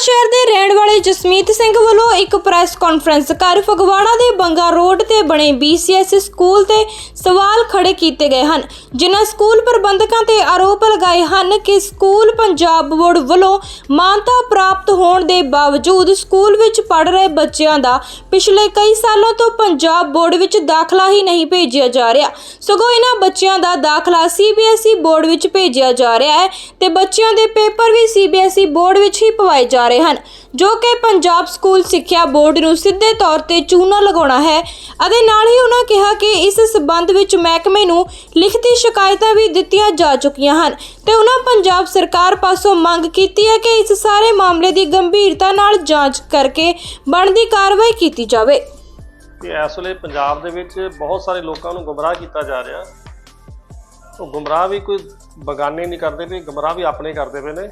ਸ਼ਹਿਰ ਦੇ ਰਹਿਣ ਵਾਲੇ ਜਸਮੀਤ ਸਿੰਘ ਵੱਲੋਂ ਇੱਕ ਪ੍ਰੈਸ ਕਾਨਫਰੰਸ ਕਰ ਫਗਵਾੜਾ ਦੇ ਬੰਗਾ ਰੋਡ ਤੇ ਬਣੇ BCS ਸਕੂਲ ਤੇ ਸਵਾਲ ਖੜੇ ਕੀਤੇ ਗਏ ਹਨ। ਜਿਨ੍ਹਾਂ ਸਕੂਲ ਪ੍ਰਬੰਧਕਾਂ ਤੇ ਆਰੋਪ ਲਗਾਏ ਹਨ ਕਿ ਸਕੂਲ ਪੰਜਾਬ ਬੋਰਡ ਵੱਲੋਂ ਮਾਨਤਾ ਪ੍ਰਾਪਤ ਹੋਣ ਦੇ ਬਾਵਜੂਦ ਸਕੂਲ ਵਿੱਚ ਪੜ ਰਹੇ ਬੱਚਿਆਂ ਦਾ ਪਿਛਲੇ ਕਈ ਸਾਲਾਂ ਤੋਂ ਪੰਜਾਬ ਬੋਰਡ ਵਿੱਚ ਦਾਖਲਾ ਹੀ ਨਹੀਂ ਭੇਜਿਆ ਜਾ ਰਿਹਾ। ਸਗੋਂ ਇਹਨਾਂ ਬੱਚਿਆਂ ਦਾ ਦਾਖਲਾ CBSE ਬੋਰਡ ਵਿੱਚ ਭੇਜਿਆ ਜਾ ਰਿਹਾ ਹੈ ਤੇ ਬੱਚਿਆਂ ਦੇ ਪੇਪਰ ਵੀ CBSE ਬੋਰਡ ਵਿੱਚ ਹੀ ਪਵਾਏ ਜਾ ਰਹੇ ਹਨ। ਜੋ ਕਿ ਪੰਜਾਬ ਸਕੂਲ ਸਿੱਖਿਆ ਬੋਰਡ ਨੂੰ ਸਿੱਧੇ ਤੌਰ ਤੇ ਚੂਨਾ ਲਗਾਉਣਾ ਹੈ ਅਤੇ ਨਾਲ ਹੀ ਉਹਨਾਂ ਕਿਹਾ ਕਿ ਇਸ ਸਬੰਧ ਵਿੱਚ ਮਹਿਕਮੇ ਨੂੰ ਲਿਖਤੀ ਸ਼ਿਕਾਇਤਾਂ ਵੀ ਦਿੱਤੀਆਂ ਜਾ ਚੁੱਕੀਆਂ ਹਨ ਤੇ ਉਹਨਾਂ ਪੰਜਾਬ ਸਰਕਾਰ ਪਾਸੋਂ ਮੰਗ ਕੀਤੀ ਹੈ ਕਿ ਇਸ ਸਾਰੇ ਮਾਮਲੇ ਦੀ ਗੰਭੀਰਤਾ ਨਾਲ ਜਾਂਚ ਕਰਕੇ ਬਣਦੀ ਕਾਰਵਾਈ ਕੀਤੀ ਜਾਵੇ। ਕਿ ਇਸ ਵੇਲੇ ਪੰਜਾਬ ਦੇ ਵਿੱਚ ਬਹੁਤ ਸਾਰੇ ਲੋਕਾਂ ਨੂੰ ਗੁੰਮਰਾਹ ਕੀਤਾ ਜਾ ਰਿਹਾ। ਉਹ ਗੁੰਮਰਾਹ ਵੀ ਕੋਈ ਬਗਾਨੇ ਨਹੀਂ ਕਰਦੇ ਪਏ, ਗੁੰਮਰਾਹ ਵੀ ਆਪਣੇ ਕਰਦੇ ਪਏ ਨੇ।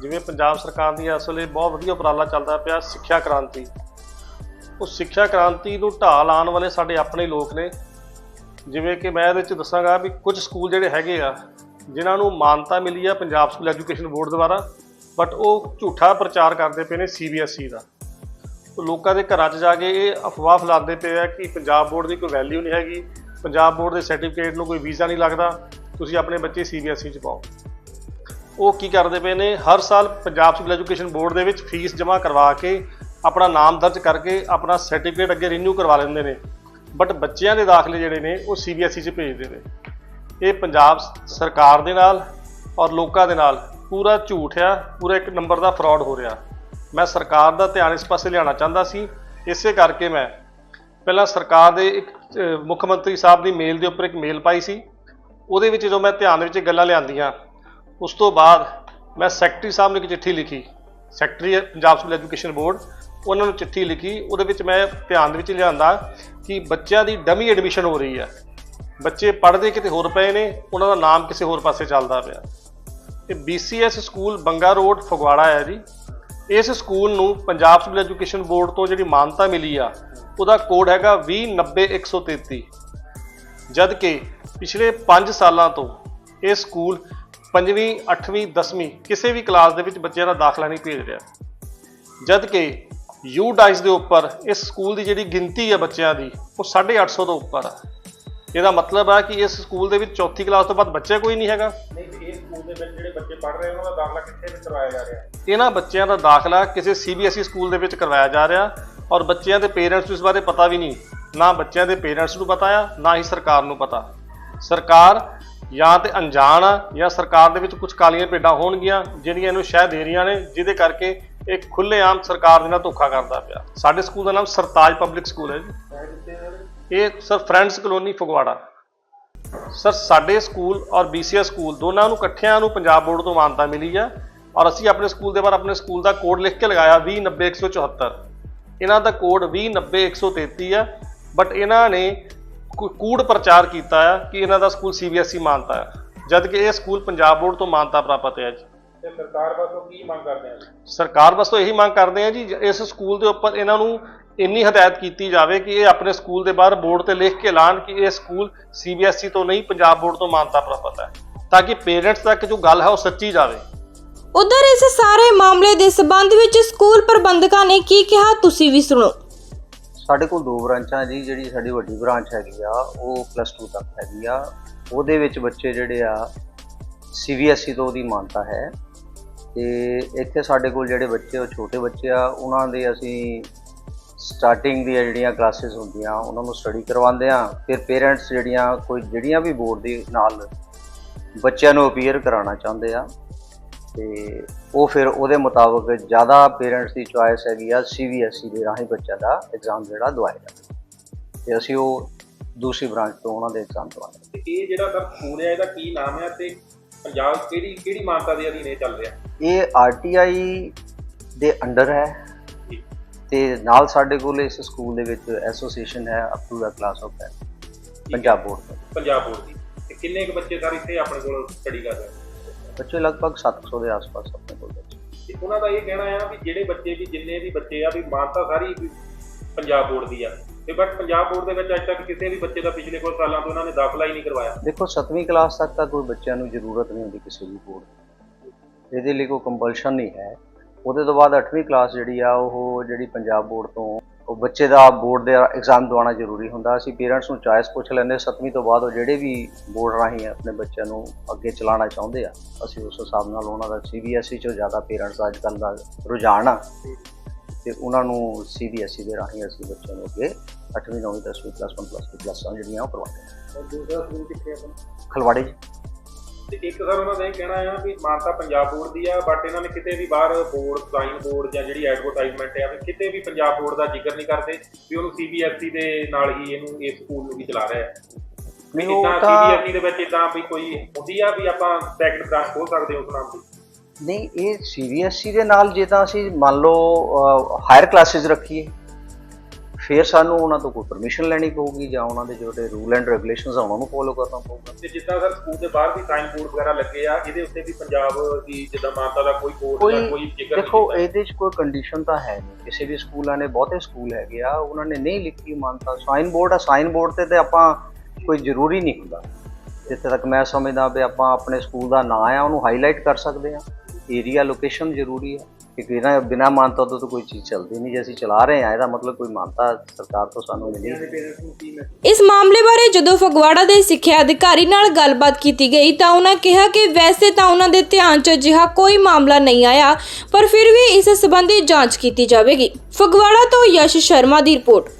ਜਿਵੇਂ ਪੰਜਾਬ ਸਰਕਾਰ ਦੀ ਇਸ ਵੇਲੇ ਬਹੁਤ ਵਧੀਆ ਉਪਰਾਲਾ ਚੱਲਦਾ ਪਿਆ ਸਿੱਖਿਆ ਕ੍ਰਾਂਤੀ। ਉਹ ਸਿੱਖਿਆ ਕ੍ਰਾਂਤੀ ਨੂੰ ਢਾਲ ਲਾਉਣ ਵਾਲੇ ਸਾਡੇ ਆਪਣੇ ਲੋਕ ਨੇ। ਜਿਵੇਂ ਕਿ ਮੈਂ ਇਹਦੇ ਵਿੱਚ ਦੱਸਾਂਗਾ ਵੀ ਕੁਝ ਸਕੂਲ ਜਿਹੜੇ ਹੈਗੇ ਆ, ਜਿਨ੍ਹਾਂ ਨੂੰ ਮਾਨਤਾ ਮਿਲੀ ਆ ਪੰਜਾਬ ਸਕੂਲ ਐਜੂਕੇਸ਼ਨ ਬੋਰਡ ਦੁਆਰਾ, ਬਟ ਉਹ ਝੂਠਾ ਪ੍ਰਚਾਰ ਕਰਦੇ ਪਏ ਨੇ ਸੀਬੀਐਸਈ ਦਾ। ਉਹ ਲੋਕਾਂ ਦੇ ਘਰਾਂ 'ਚ ਜਾ ਕੇ ਇਹ ਅਫਵਾਹ ਫੈਲਾਉਂਦੇ ਪਏ ਆ ਕਿ ਪੰਜਾਬ ਬੋਰਡ ਦੀ ਕੋਈ ਵੈਲਿਊ ਨਹੀਂ ਹੈਗੀ, ਪੰਜਾਬ ਬੋਰਡ ਦੇ ਸਰਟੀਫਿਕੇਟ ਨੂੰ ਕੋਈ ਵੀਜ਼ਾ ਨਹੀਂ ਲੱਗਦਾ, ਤੁਸੀਂ ਆਪਣੇ ਬੱਚੇ ਸੀਬੀਐਸਈ 'ਚ ਪਾਓ। ਉਹ ਕੀ ਕਰਦੇ ਪਏ ਨੇ? ਹਰ ਸਾਲ ਪੰਜਾਬ ਸਕੂਲ ਐਜੂਕੇਸ਼ਨ ਬੋਰਡ ਦੇ ਵਿੱਚ ਫੀਸ ਜਮ੍ਹਾਂ ਕਰਵਾ ਕੇ ਆਪਣਾ ਨਾਮ ਦਰਜ ਕਰਕੇ ਆਪਣਾ ਸਰਟੀਫਿਕੇਟ ਅੱਗੇ ਰੀਨਿਊ ਕਰਵਾ ਲੈਂਦੇ ਨੇ। ਬਟ ਬੱਚਿਆਂ ਦੇ ਦਾਖਲੇ ਜਿਹੜੇ ਨੇ, ਉਹ ਸੀਬੀਐਸਈ 'ਚ ਭੇਜਦੇ ਨੇ। ਇਹ ਪੰਜਾਬ ਸਰਕਾਰ ਦੇ ਨਾਲ ਔਰ ਲੋਕਾਂ ਦੇ ਨਾਲ ਪੂਰਾ ਝੂਠ ਆ, ਪੂਰਾ ਇੱਕ ਨੰਬਰ ਦਾ ਫਰਾਡ ਹੋ ਰਿਹਾ। ਮੈਂ ਸਰਕਾਰ ਦਾ ਧਿਆਨ ਇਸ ਪਾਸੇ ਲਿਆਉਣਾ ਚਾਹੁੰਦਾ ਸੀ। ਇਸੇ ਕਰਕੇ ਮੈਂ ਪਹਿਲਾਂ ਸਰਕਾਰ ਦੇ ਇੱਕ ਮੁੱਖ ਮੰਤਰੀ ਸਾਹਿਬ ਦੀ ਮੇਲ ਦੇ ਉੱਪਰ ਇੱਕ ਮੇਲ ਪਾਈ ਸੀ। ਉਹਦੇ ਵਿੱਚ ਜਦੋਂ ਮੈਂ ਧਿਆਨ ਦੇ ਵਿੱਚ ਗੱਲਾਂ ਲਿਆਂਦੀਆਂ ਉਸ ਤੋਂ ਬਾਅਦ ਮੈਂ ਸੈਕਟਰੀ ਸਾਹਿਬ ਨੂੰ ਇੱਕ ਚਿੱਠੀ ਲਿਖੀ, secretary Punjab school education board, ਉਹਨਾਂ ਨੂੰ ਚਿੱਠੀ ਲਿਖੀ, ਉਹਦੇ ਵਿੱਚ ਮੈਂ ਧਿਆਨ ਦੇ ਵਿੱਚ ਲਿਆਂਦਾ ਕਿ ਬੱਚਿਆਂ ਦੀ ਡਮੀ ਐਡਮਿਸ਼ਨ ਹੋ ਰਹੀ ਹੈ। ਬੱਚੇ ਪੜ੍ਹਦੇ ਕਿਤੇ ਹੋਰ ਪਏ ਨੇ, ਉਹਨਾਂ ਦਾ ਨਾਮ ਕਿਸੇ ਹੋਰ ਪਾਸੇ ਚੱਲਦਾ ਪਿਆ। ਇਹ BCS school Banga road, Phagwara ਹੈ ਜੀ। ਇਸ ਸਕੂਲ ਨੂੰ ਪੰਜਾਬ ਸਕੂਲ ਐਜੂਕੇਸ਼ਨ ਬੋਰਡ ਤੋਂ ਜਿਹੜੀ ਮਾਨਤਾ ਮਿਲੀ ਆ, ਉਹਦਾ ਕੋਡ ਹੈਗਾ 2090133 ਜਦ ਕਿ ਪਿਛਲੇ 5 ਸਾਲਾਂ ਤੋਂ ਇਹ ਸਕੂਲ 5ਵੀਂ 8ਵੀਂ 10ਵੀਂ ਕਿਸੇ ਵੀ ਕਲਾਸ ਦੇ ਵਿੱਚ ਬੱਚਿਆਂ ਦਾ ਦਾਖਲਾ ਨਹੀਂ ਭੇਜ ਰਿਹਾ। ਜਦ ਕਿ ਯੂ ਡਾਈਸ ਦੇ ਉੱਪਰ ਇਸ ਸਕੂਲ ਦੀ ਜਿਹੜੀ ਗਿਣਤੀ ਹੈ ਬੱਚਿਆਂ ਦੀ ਉਹ 850 ਤੋਂ ਉੱਪਰ ਆ। ਇਹਦਾ ਮਤਲਬ ਹੈ ਕਿ ਇਸ ਸਕੂਲ ਦੇ ਵਿੱਚ ਚੌਥੀ ਕਲਾਸ ਤੋਂ ਬਾਅਦ ਬੱਚਾ ਕੋਈ ਨਹੀਂ ਹੈਗਾ। ਨਹੀਂ ਇਹ ਸਕੂਲ ਦੇ ਵਿੱਚ ਜਿਹੜੇ ਬੱਚੇ ਪੜ੍ਹ ਰਹੇ ਉਹਨਾਂ ਦਾ ਦਾਖਲਾ ਕਿੱਥੇ ਵੀ ਕਰਵਾਇਆ ਜਾ ਰਿਹਾ? ਇਹਨਾਂ ਬੱਚਿਆਂ ਦਾ ਦਾਖਲਾ ਕਿਸੇ ਸੀਬੀਐਸਈ ਸਕੂਲ ਦੇ ਵਿੱਚ ਕਰਵਾਇਆ ਜਾ ਰਿਹਾ ਔਰ ਬੱਚਿਆਂ ਦੇ ਪੇਰੈਂਟਸ ਨੂੰ ਇਸ ਬਾਰੇ ਪਤਾ ਵੀ ਨਹੀਂ। ਨਾ ਬੱਚਿਆਂ ਦੇ ਪੇਰੈਂਟਸ ਨੂੰ ਪਤਾ ਆ ਨਾ ਹੀ ਸਰਕਾਰ ਨੂੰ ਪਤਾ। ਸਰਕਾਰ ਜਾਂ ਤੇ ਅਣਜਾਣ ਆ, ਜਾਂ ਸਰਕਾਰ ਦੇ ਵਿੱਚ ਕੁਝ ਕਾਲੀਆਂ ਭੇਡਾਂ ਹੋਣਗੀਆਂ, ਜਿਹੜੀਆਂ ਇਹਨੂੰ ਸ਼ਹਿ ਦੇ ਰਹੀਆਂ ਨੇ, ਜਿਹਦੇ ਕਰਕੇ ਇਹ ਖੁੱਲ੍ਹੇਆਮ ਸਰਕਾਰ ਦੇ ਨਾਲ ਧੋਖਾ ਕਰਦਾ ਪਿਆ। ਸਾਡੇ ਸਕੂਲ ਦਾ ਨਾਮ ਸਰਤਾਜ ਪਬਲਿਕ ਸਕੂਲ ਹੈ ਜੀ। ਇਹ sir friends colony Phagwara. Sir, ਸਾਡੇ ਸਕੂਲ ਔਰ BCS ਸਕੂਲ ਦੋਨਾਂ ਨੂੰ ਇਕੱਠਿਆਂ ਨੂੰ ਪੰਜਾਬ ਬੋਰਡ ਤੋਂ ਮਾਨਤਾ ਮਿਲੀ ਆ, ਔਰ ਅਸੀਂ ਆਪਣੇ ਸਕੂਲ ਦੇ ਬਾਹਰ ਆਪਣੇ ਸਕੂਲ ਦਾ ਕੋਡ ਲਿਖ ਕੇ ਲਗਾਇਆ 2090174 ਇਹਨਾਂ ਦਾ ਕੋਡ 2090133 ਆ, ਬਟ ਇਹਨਾਂ ਨੇ ਕੂੜ ਪ੍ਰਚਾਰ ਕੀਤਾ ਆ ਕਿ ਇਹਨਾਂ ਦਾ ਸਕੂਲ CBSE ਮਾਨਤਾ ਹੈ। ਜਦ ਕਿ ਇਹ ਸਕੂਲ ਪੰਜਾਬ ਬੋਰਡ ਤੋਂ ਮਾਨਤਾ ਪ੍ਰਾਪਤ ਹੈ ਜੀ। ਤੇ ਸਰਕਾਰ ਵੱਲੋਂ ਕੀ ਮੰਗ ਕਰਦੇ ਆ ਸਰਕਾਰ ਤੋਂ ਇਹੀ ਮੰਗ ਕਰਦੇ ਆ ਜੀ ਜ- ਇਸ ਸਕੂਲ ਦੇ ਉੱਪਰ ਇਹਨਾਂ ਨੂੰ ਇੰਨੀ ਹਦਾਇਤ ਕੀਤੀ ਜਾਵੇ ਕਿ ਇਹ ਆਪਣੇ ਸਕੂਲ ਦੇ ਬਾਹਰ ਬੋਰਡ ਤੇ ਲਿਖ ਕੇ ਐਲਾਨ ਕਿ ਇਹ ਸਕੂਲ CBSE ਤੋਂ ਨਹੀਂ ਪੰਜਾਬ ਬੋਰਡ ਤੋਂ ਮਾਨਤਾ ਪ੍ਰਾਪਤ ਹੈ। ਤਾਂ ਕਿ ਪੇਰੈਂਟਸ ਤੱਕ ਜੋ ਗੱਲ ਹੈ ਉਹ ਸੱਚੀ ਜਾਵੇ। ਉਧਰ ਇਸ ਸਾਰੇ ਮਾਮਲੇ ਦੇ ਸਬੰਧ ਵਿੱਚ ਸਕੂਲ ਪ੍ਰਬੰਧਕਾਂ ਨੇ ਕੀ ਕਿਹਾ ਤੁਸੀਂ ਵੀ ਸੁਣੋ। ਸਾਡੇ ਕੋਲ ਦੋ ਬ੍ਰਾਂਚਾਂ ਜੀ, ਜਿਹੜੀ ਸਾਡੀ ਵੱਡੀ ਬ੍ਰਾਂਚ ਹੈਗੀ ਆ, ਉਹ ਪਲੱਸ 2 ਤੱਕ ਹੈਗੀ ਆ। ਉਹਦੇ ਵਿੱਚ ਬੱਚੇ ਜਿਹੜੇ ਆ ਸੀਬੀਐਸਈ ਤੋਂ ਉਹਦੀ ਮਾਨਤਾ ਹੈ। ਤੇ ਇੱਥੇ ਸਾਡੇ ਕੋਲ ਜਿਹੜੇ ਬੱਚੇ, ਉਹ ਛੋਟੇ ਬੱਚੇ ਆ, ਉਹਨਾਂ ਦੇ ਅਸੀਂ ਸਟਾਰਟਿੰਗ ਦੀਆਂ ਜਿਹੜੀਆਂ ਕਲਾਸਿਸ ਹੁੰਦੀਆਂ, ਉਹਨਾਂ ਨੂੰ ਸਟੱਡੀ ਕਰਵਾਉਂਦੇ ਆ। ਫਿਰ ਪੇਰੈਂਟਸ ਜਿਹੜੀਆਂ, ਕੋਈ, ਜਿਹੜੀਆਂ ਵੀ ਬੋਰਡ ਦੇ ਨਾਲ ਬੱਚਿਆਂ ਨੂੰ ਅਪੀਅਰ ਕਰਾਉਣਾ ਚਾਹੁੰਦੇ ਆ। ਤੇ ਉਹ ਫਿਰ ਉਹਦੇ ਮੁਤਾਬਕ ਜ਼ਿਆਦਾ ਪੇਰੈਂਟਸ ਦੀ ਚੁਆਇਸ ਹੈਗੀ ਆ ਸੀਬੀਐਸਈ ਦੇ ਰਾਹੀਂ ਬੱਚਿਆਂ ਦਾ ਐਗਜ਼ਾਮ ਜਿਹੜਾ ਦਵਾਇਆ ਜਾਂਦਾ। ਤੇ ਅਸੀਂ ਉਹ ਦੂਸਰੀ ਬ੍ਰਾਂਚ ਤੋਂ ਉਹਨਾਂ ਦੇ ਐਗਜ਼ਾਮ ਦਵਾਉਂਦੇ ਤੇ ਇਹ ਜਿਹੜਾ ਸਰ ਸਕੂਲ ਹੈ ਇਹਦਾ ਕੀ ਨਾਮ ਹੈ ਤੇ ਪੰਜਾਬ ਕਿਹੜੀ ਕਿਹੜੀ ਮਾਨਤਾ ਦੇ ਅਧੀਨ ਇਹ ਚੱਲ ਰਿਹਾ? ਇਹ ਆਰਟੀਆਈ ਦੇ ਅੰਡਰ ਹੈ। ਤੇ ਨਾਲ ਸਾਡੇ ਕੋਲ ਇਸ ਸਕੂਲ ਦੇ ਵਿੱਚ ਐਸੋਸੀਏਸ਼ਨ ਹੈ ਅਪ ਟੂ ਦਾ ਕਲਾਸ ਆਫ 10 ਪੰਜਾਬ ਬੋਰਡ ਤੋਂ ਪੰਜਾਬ ਬੋਰਡ ਦੀ। ਤੇ ਕਿੰਨੇ ਕੁ ਬੱਚੇ ਸਰ ਇੱਥੇ ਆਪਣੇ ਕੋਲ ਸਟੱਡੀ ਕਰ ਰਹੇ ਆ? ਬੱਚੇ ਲਗਭਗ 700 ਦੇ ਆਸ-ਪਾਸ ਆਪਣੇ ਕੋਲ ਬੱਚੇ। ਤੇ ਉਹਨਾਂ ਦਾ ਇਹ ਕਹਿਣਾ ਆ ਵੀ ਜਿਹੜੇ ਬੱਚੇ ਵੀ ਜਿੰਨੇ ਵੀ ਬੱਚੇ ਆ ਵੀ ਮਾਨਤਾ ਸਾਰੀ ਪੰਜਾਬ ਬੋਰਡ ਦੀ ਆ। ਤੇ ਬਟ ਪੰਜਾਬ ਬੋਰਡ ਦੇ ਵਿੱਚ ਅੱਜ ਤੱਕ ਕਿਸੇ ਵੀ ਬੱਚੇ ਦਾ ਪਿਛਲੇ ਕੁਝ ਸਾਲਾਂ ਤੋਂ ਉਹਨਾਂ ਨੇ ਦਾਖਲਾ ਹੀ ਨਹੀਂ ਕਰਵਾਇਆ। ਦੇਖੋ 7ਵੀਂ ਕਲਾਸ ਤੱਕ ਤਾਂ ਕੋਈ ਬੱਚਿਆਂ ਨੂੰ ਜ਼ਰੂਰਤ ਨਹੀਂ ਹੁੰਦੀ ਕਿਸੇ ਵੀ ਬੋਰਡ ਦੀ। ਇਹਦੇ ਲਈ ਕੋਈ ਕੰਪਲਸ਼ਨ ਨਹੀਂ ਹੈ। ਉਹਦੇ ਤੋਂ ਬਾਅਦ 8ਵੀਂ ਕਲਾਸ ਜਿਹੜੀ ਆ ਉਹ ਜਿਹੜੀ ਪੰਜਾਬ ਬੋਰਡ ਤੋਂ ਉਹ ਬੱਚੇ ਦਾ ਬੋਰਡ ਦੇ ਐਗਜ਼ਾਮ ਦਿਵਾਉਣਾ ਜ਼ਰੂਰੀ ਹੁੰਦਾ। ਅਸੀਂ ਪੇਰੈਂਟਸ ਨੂੰ ਚੁਆਇਸ ਪੁੱਛ ਲੈਂਦੇ 7ਵੀਂ ਤੋਂ ਬਾਅਦ ਉਹ ਜਿਹੜੇ ਵੀ ਬੋਰਡ ਰਾਹੀਂ ਆਪਣੇ ਬੱਚਿਆਂ ਨੂੰ ਅੱਗੇ ਚਲਾਉਣਾ ਚਾਹੁੰਦੇ ਆ ਅਸੀਂ ਉਸ ਹਿਸਾਬ ਨਾਲ ਉਹਨਾਂ ਦਾ ਸੀਬੀਐਸਈ ਚੋਂ ਜ਼ਿਆਦਾ ਪੇਰੈਂਟਸ ਅੱਜ ਕੱਲ੍ਹ ਦਾ ਰੁਝਾਨ ਆ। ਤੇ ਉਹਨਾਂ ਨੂੰ ਸੀਬੀਐਸਈ ਦੇ ਰਾਹੀਂ ਅਸੀਂ ਬੱਚਿਆਂ ਨੂੰ ਅੱਗੇ 8ਵੀਂ 9ਵੀਂ 10ਵੀਂ ਪਲੱਸ 1 ਪਲੱਸ 2 ਕਲਾਸਾਂ ਜਿਹੜੀਆਂ ਉਹ ਕਰਵਾਉਂਦੇ ਹਾਂ ਦੂਸਰਾ ਸਕੂਲ ਕਿੱਥੇ ਆਪਣਾ? ਖਲਵਾੜੇ। 'ਚ ਤੇ ਇੱਕ ਸਰ ਉਹਨਾਂ ਦਾ ਇਹ ਕਹਿਣਾ ਆ ਵੀ ਮਾਨਤਾ ਪੰਜਾਬ ਬੋਰਡ ਦੀ ਆ ਬਟ ਇਹਨਾਂ ਨੇ ਕਿਤੇ ਵੀ ਬਾਹਰ ਬੋਰਡ ਸਾਈਨ ਬੋਰਡ ਜਾਂ ਜਿਹੜੀ ਐਡਵਰਟਾਈਜ਼ਮੈਂਟ ਆ ਵੀ ਕਿਤੇ ਵੀ ਪੰਜਾਬ ਬੋਰਡ ਦਾ ਜ਼ਿਕਰ ਨਹੀਂ ਕਰਦੇ ਵੀ ਉਹਨੂੰ ਸੀਬੀਐਸਈ ਦੇ ਨਾਲ ਹੀ ਇਹਨੂੰ ਇਸ ਸਕੂਲ ਨੂੰ ਵੀ ਚਲਾ ਰਿਹਾ ਹੈ। ਵੀ ਤਾਂ- ਸੀਬੀਐਸਈ ਦੇ ਵਿੱਚ ਇਦਾਂ ਵੀ ਕੋਈ ਹੁੰਦੀ ਆ ਵੀ ਆਪਾਂ ਸੈਕੰਡ ਬ੍ਰਾਂਚ ਖੋਲ ਸਕਦੇ ਹਾਂ ਉਸ ਨਾਮ ਦੀ। ਨਹੀਂ ਇਹ ਸੀਬੀਐਸਈ ਦੇ ਨਾਲ ਜੇ ਤਾਂ ਅਸੀਂ ਮੰਨ ਲਓ ਹਾਇਰ ਕਲਾਸਿਸ ਰੱਖੀਏ ਫਿਰ ਸਾਨੂੰ ਉਹਨਾਂ ਤੋਂ ਕੋਈ ਪਰਮਿਸ਼ਨ ਲੈਣੀ ਪਊਗੀ ਜਾਂ ਉਹਨਾਂ ਦੇ ਜਿਹੜੇ ਰੂਲ ਐਂਡ ਰੈਗੂਲੇਸ਼ਨਸ ਆ ਉਹਨਾਂ ਨੂੰ ਫੋਲੋ ਕਰਨਾ ਪਊਗਾ। ਤੇ ਜਿੱਦਾਂ ਸਰ ਸਕੂਲ ਦੇ ਬਾਹਰ ਵੀ ਸਾਈਨ ਬੋਰਡ ਵਗੈਰਾ ਲੱਗੇ ਆ ਇਹਦੇ ਉੱਤੇ ਵੀ ਪੰਜਾਬ ਦੀ ਜਿੱਦਾਂ ਮਾਨਤਾ ਦਾ ਕੋਈ ਕੋਡ ਜਾਂ ਕੋਈ ਜ਼ਿਕਰ ਦੇਖੋ। ਇਹਦੇ 'ਚ ਕੋਈ ਕੰਡੀਸ਼ਨ ਤਾਂ ਹੈ ਨਹੀਂ। ਕਿਸੇ ਵੀ ਸਕੂਲਾਂ ਨੇ ਬਹੁਤੇ ਸਕੂਲ ਹੈਗੇ ਆ ਉਹਨਾਂ ਨੇ ਨਹੀਂ ਲਿਖੀ ਮਾਨਤਾ। ਸਾਈਨ ਬੋਰਡ ਆ ਸਾਈਨ ਬੋਰਡ ਤੇ ਤੇ ਆਪਾਂ ਕੋਈ ਜ਼ਰੂਰੀ ਨਹੀਂ ਹੁੰਦਾ। ਜਿੱਥੇ ਤੱਕ ਮੈਂ ਸਮਝਦਾ ਵੀ ਆਪਾਂ ਆਪਣੇ ਸਕੂਲ ਦਾ ਨਾਂ ਆ ਉਹਨੂੰ ਹਾਈਲਾਈਟ ਕਰ ਸਕਦੇ ਆ। ਏਰੀਆ ਲੋਕੇਸ਼ਨ ਜ਼ਰੂਰੀ ਆ। ਕਿ ਬਿਨਾਂ ਬਿਨਾਂ ਮਾਨਤਾ ਤੋਂ ਤਾਂ ਕੋਈ ਚੀਜ਼ ਚੱਲਦੀ ਨਹੀਂ। ਜੇ ਅਸੀਂ ਚਲਾ ਰਹੇ ਆ ਇਹਦਾ ਮਤਲਬ ਕੋਈ ਮਾਨਤਾ ਸਰਕਾਰ ਤੋਂ ਸਾਨੂੰ ਮਿਲੀ ਇਸ ਮਾਮਲੇ ਬਾਰੇ ਜਦੋਂ ਫਗਵਾੜਾ ਦੇ ਸਿੱਖਿਆ ਅਧਿਕਾਰੀ ਨਾਲ ਗੱਲਬਾਤ ਕੀਤੀ ਗਈ ਤਾਂ ਉਹਨਾਂ ਕਿਹਾ ਕਿ ਵੈਸੇ ਤਾਂ ਉਹਨਾਂ ਦੇ ਧਿਆਨ 'ਚ ਅਜਿਹਾ ਕੋਈ ਮਾਮਲਾ ਨਹੀਂ ਆਇਆ, ਪਰ ਫਿਰ ਵੀ ਇਸ ਸੰਬੰਧੀ ਜਾਂਚ ਕੀਤੀ ਜਾਵੇਗੀ। ਫਗਵਾੜਾ ਤੋਂ ਯਸ਼ ਸ਼ਰਮਾ ਦੀ ਰਿਪੋਰਟ।